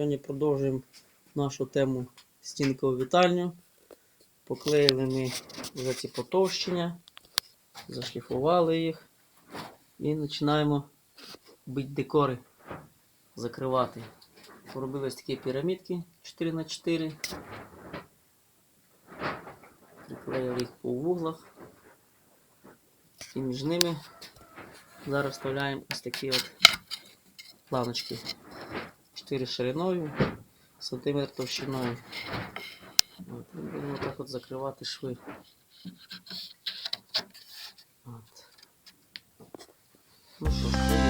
Сьогодні продовжуємо нашу тему стінкову вітальню. Поклеїли ми вже ці потовщення, зашліфували їх і починаємо бити декори, закривати. Поробили ось такі пірамідки 4х4. Приклеїли їх по вуглах. І між ними зараз вставляємо ось такі от планочки. 4 шириною, сантиметр товщиною. От, і будемо так от закривати шви. От. Ну що.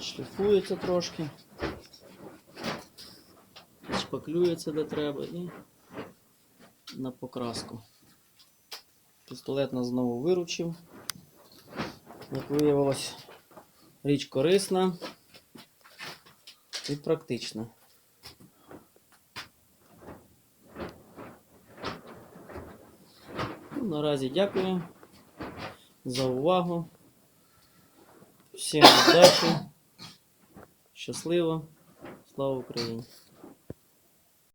Шліфується трошки. Шпаклюється де треба і на покраску. Пістолет нас знову виручив. Як виявилось, річ корисна і практична. Наразі дякую за увагу. Всім удачі, щасливо, слава Україні!